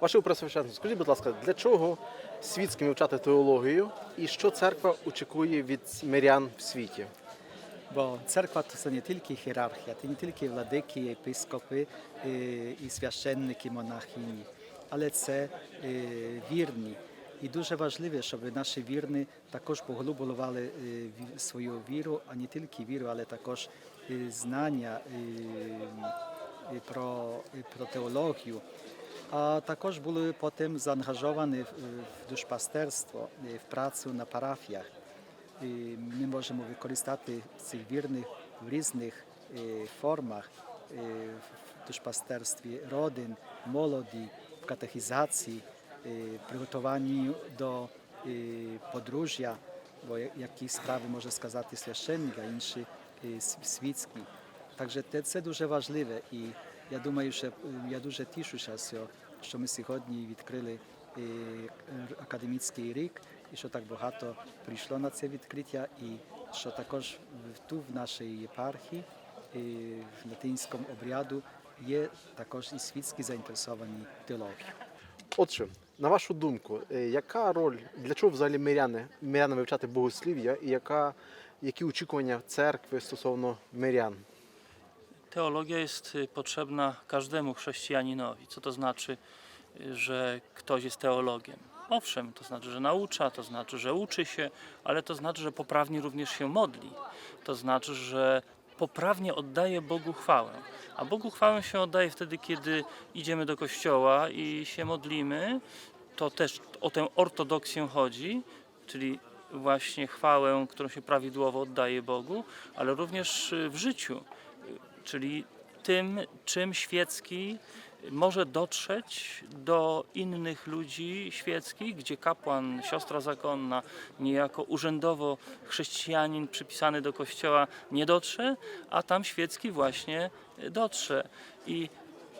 Ваше Пресвященство, скажіть, будь ласка, для чого світським вивчати теологію і що церква очікує від мирян в світі? Cerkwa to są nie tylko hierarchia, to nie tylko wladyki, episkopy y, i świященники, monachini, ale це y, вірні. І дуже важливо, щоб наші вірні також поглублювали е, свою віру, а не тільки віру, але також е, знання е, е, про, е, про теологію. А також були потім заангажовані в, душпастерство, в працю на парафіях. І ми можемо використати цих вірних в різних е, формах е, в душпастерстві родин, молоді, в катехізації, е, приготуванні до подружжя, бо які справи може сказати священник, а інші світські. Те- це дуже важливо. І я думаю, що е, я дуже тішуся, що- ми сьогодні відкрили е, академічний рік, і що так багато прийшло на це відкриття, і що також тут в нашій єпархії е, в латинському обряду є також і світські заінтересовані теології. Отже, на вашу думку, яка роль, для чого взагалі миряни, мирянам вивчати богослів'я і яка, які очікування церкви стосовно мирян? Teologia jest y, potrzebna każdemu chrześcijaninowi. Co to znaczy, y, że ktoś jest teologiem? Owszem, to znaczy, że naucza, to znaczy, że uczy się, ale to znaczy, że poprawnie również się modli. To znaczy, że poprawnie oddaje Bogu chwałę. A Bogu chwałę się oddaje wtedy, kiedy idziemy do kościoła i się modlimy. To też o tę ortodoksję chodzi, czyli właśnie chwałę, którą się prawidłowo oddaje Bogu, ale również y, w życiu czyli tym, czym świecki może dotrzeć do innych ludzi świeckich, gdzie kapłan, siostra zakonna, niejako urzędowo chrześcijanin przypisany do kościoła nie dotrze, a tam świecki właśnie dotrze. I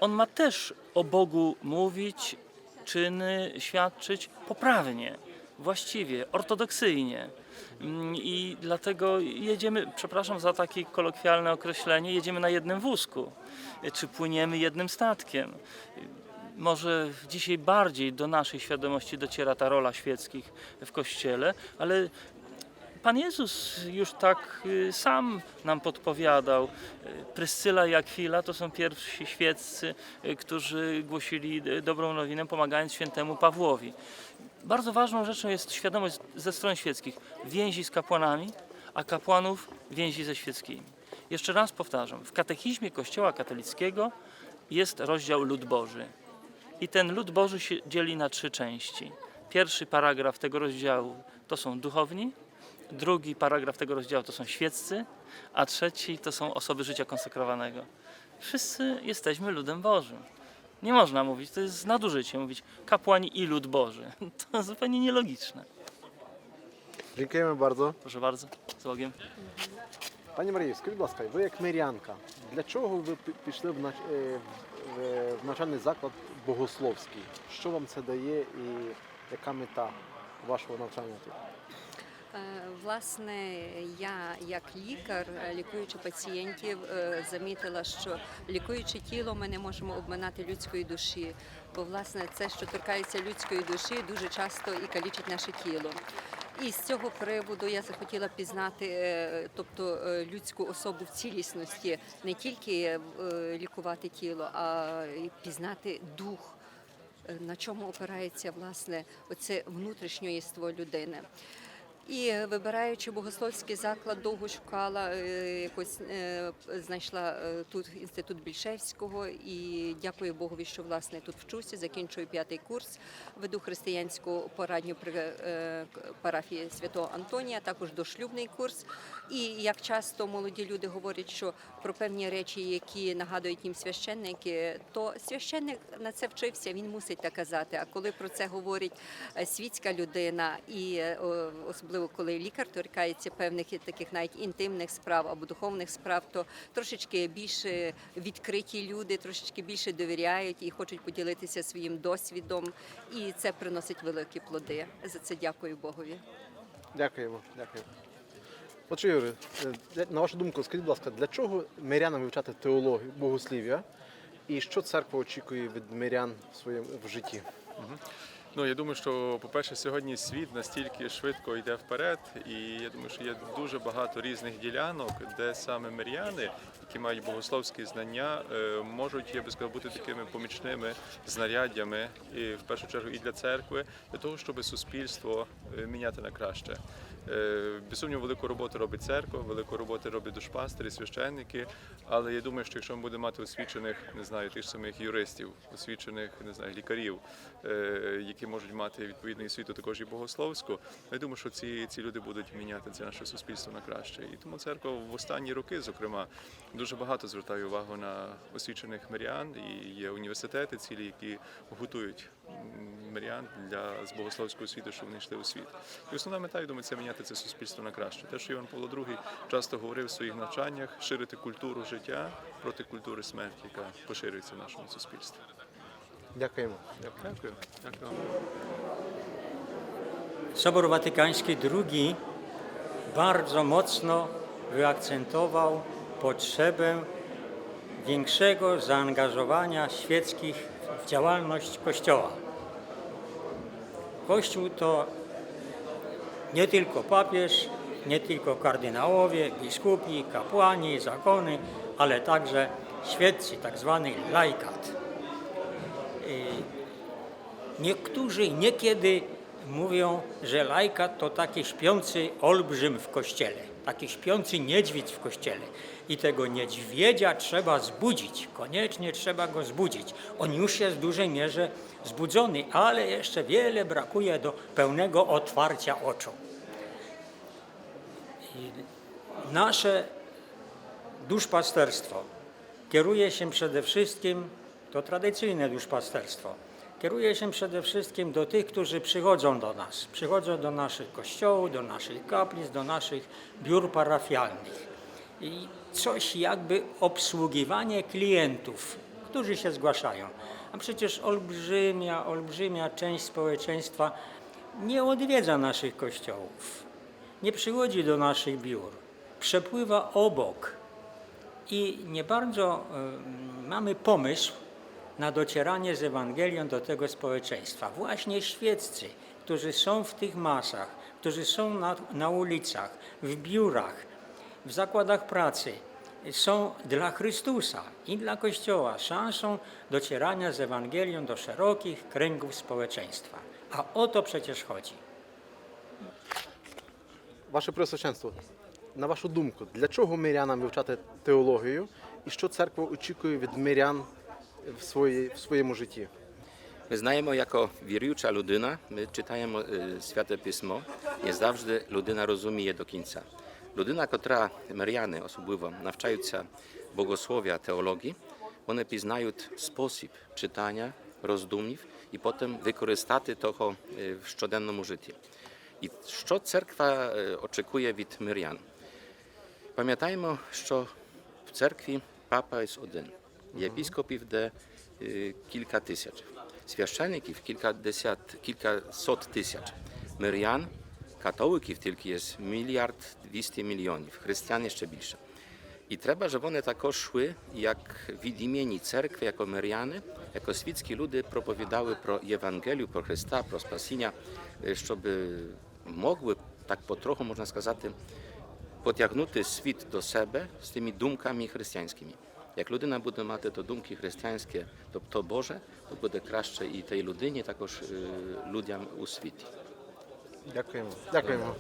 on ma też o Bogu mówić, czyny świadczyć poprawnie, właściwie, ortodoksyjnie. Mm, I dlatego jedziemy, przepraszam za takie kolokwialne określenie, jedziemy na jednym wózku, czy płyniemy jednym statkiem. Może dzisiaj bardziej do naszej świadomości dociera ta rola świeckich w kościele, ale Pan Jezus już tak y, sam nam podpowiadał. Y, Pryscyla i Akwila to są pierwsi świeccy, y, którzy głosili dobrą nowinę, pomagając świętemu Pawłowi. Bardzo ważną rzeczą jest świadomość ze stron świeckich więzi z kapłanami, a kapłanów więzi ze świeckimi. Jeszcze raz powtarzam, w katechizmie Kościoła katolickiego jest rozdział lud Boży. I ten lud Boży się dzieli na trzy części. Pierwszy paragraf tego rozdziału to są duchowni, drugi paragraf tego rozdziału to są świeccy, a trzeci to są osoby życia konsekrowanego. Wszyscy jesteśmy ludem Bożym. Nie można mówić, to jest nadużycie mówić kapłani i lud Boży. To zupełnie nielogiczne. Dziękujemy bardzo. Proszę bardzo, z Bogiem. Пані Марію, скажіть, будь ласка, ви як мирянка, для чого ви пі- пішли в, нач... е, в- в навчальний заклад богословський? Що вам це дає і яка мета вашого навчання тут? Е, Власне, я як лікар, е, лікуючи пацієнтів, е, замітила, що лікуючи тіло, ми не можемо обминати людської душі. Бо власне це, що торкається людської душі, дуже часто і калічить наше тіло. І з цього приводу я захотіла пізнати, тобто людську особу в цілісності, не тільки лікувати тіло, а й пізнати дух на чому опирається власне оце внутрішнє єство людини. І вибираючи богословський заклад, довго шукала е, якось е, знайшла е, тут інститут Більшевського і дякую Богові, що власне тут вчуся. Закінчую п'ятий курс, веду християнську порадню при парафії Святого Антонія, також дошлюбний курс. І як часто молоді люди говорять, що про певні речі, які нагадують їм священники, то священник на це вчився, він мусить так казати. А коли про це говорить світська людина, і е, о, особливо коли лікар торкається певних таких навіть інтимних справ або духовних справ, то трошечки більше відкриті люди, трошечки більше довіряють і хочуть поділитися своїм досвідом, і це приносить великі плоди. За це дякую Богові. Дякуємо, дякую. Отже, Юрій, е, на вашу думку, скажіть, будь ласка, для чого мирянам вивчати теологію, богослів'я? І що церква очікує від мирян в своєму в житті? Ну я думаю, що по-перше, сьогодні світ настільки швидко йде вперед, і я думаю, що є дуже багато різних ділянок, де саме миряни, які мають богословські знання, е, можуть я би сказав, бути такими помічними знаряддями, і в першу чергу і для церкви, для того, щоб суспільство е, міняти на краще. Е, Без сумніву, велику роботу робить церква, велику роботу роблять душпастери, священники. Але я думаю, що якщо ми будемо мати освічених, не знаю, тих самих юристів, освічених, не знаю, лікарів, е, які можуть мати відповідну освіту, також і богословську, я думаю, що ці, ці люди будуть міняти це наше суспільство на краще. І тому церква в останні роки, зокрема, дуже багато звертає увагу на освічених мирян, і є університети цілі, які готують мирян для з богословської освіти, щоб вони йшли у світ. І основна мета, я думаю, це міняти це суспільство на краще. Те, що Іван Павло II часто говорив в своїх навчаннях, ширити культуру життя проти культури смерті, яка поширюється в нашому суспільстві. Дякуємо. Дякую. Дякую. Sobor Watykański II bardzo mocno wyakcentował potrzebę większego zaangażowania świeckich w działalność Kościoła. Kościół to nie tylko papież, nie tylko kardynałowie, biskupi, kapłani, zakony, ale także świeccy, tak zwany laikat. Niektórzy niekiedy mówią, że lajkat to taki śpiący olbrzym w kościele, taki śpiący niedźwiedź w kościele. I tego niedźwiedzia trzeba zbudzić, koniecznie trzeba go zbudzić. On już jest w dużej mierze zbudzony, ale jeszcze wiele brakuje do pełnego otwarcia oczu. I nasze duszpasterstwo kieruje się przede wszystkim, to tradycyjne duszpasterstwo, kieruje się przede wszystkim do tych, którzy przychodzą do nas. Przychodzą do naszych kościołów, do naszych kaplic, do naszych biur parafialnych. I coś jakby obsługiwanie klientów, którzy się zgłaszają. A przecież olbrzymia, olbrzymia część społeczeństwa nie odwiedza naszych kościołów, nie przychodzi do naszych biur, przepływa obok. I nie bardzo em, mamy pomysł na docieranie z Ewangelią do tego społeczeństwa. Właśnie świeccy, którzy są w tych masach, którzy są na, na ulicach, w biurach, w zakładach pracy, są dla Chrystusa i dla Kościoła szansą docierania z Ewangelią do szerokich kręgów społeczeństwa. A o to przecież chodzi. Ваше Преосвященство, на вашу думку, для чого мирянам вивчати теологію і що церква очікує від мирян w, swojej, w swojemu życiu. My znajemy jako wierjucza ludyna, my czytajemy y, Święte Pismo, nie zawsze ludyna rozumie do końca. Ludyna, która Mariany osobliwo nawczająca bogosłowia teologii, one poznają sposób czytania, rozdumów i potem wykorzystaty toho y, w szczodennym życiu. I co cerkwa y, oczekuje od Myrian? Pamiętajmy, że w cerkwi papa jest jeden. episkopów de y, kilka tysięcy, święcenników kilkadziesiąt, kilkaset tysięcy, Marian, katolików tylko jest miliard dwieście milionów, chrześcijan jeszcze więcej. I trzeba, żeby one takoż szły, jak w imieniu cerkwi, jako Mariany, jako świeckie ludy propowiadały pro Ewangelię, pro Chrysta, pro spasienia, y, żeby mogły tak po trochu, można сказати, потягнути світ до себе з тими думками християнськими. Як людина буде мати то думки християнські, тобто Боже, то буде краще і тій людині, також е, людям у світі. Дякуємо. Дякуємо.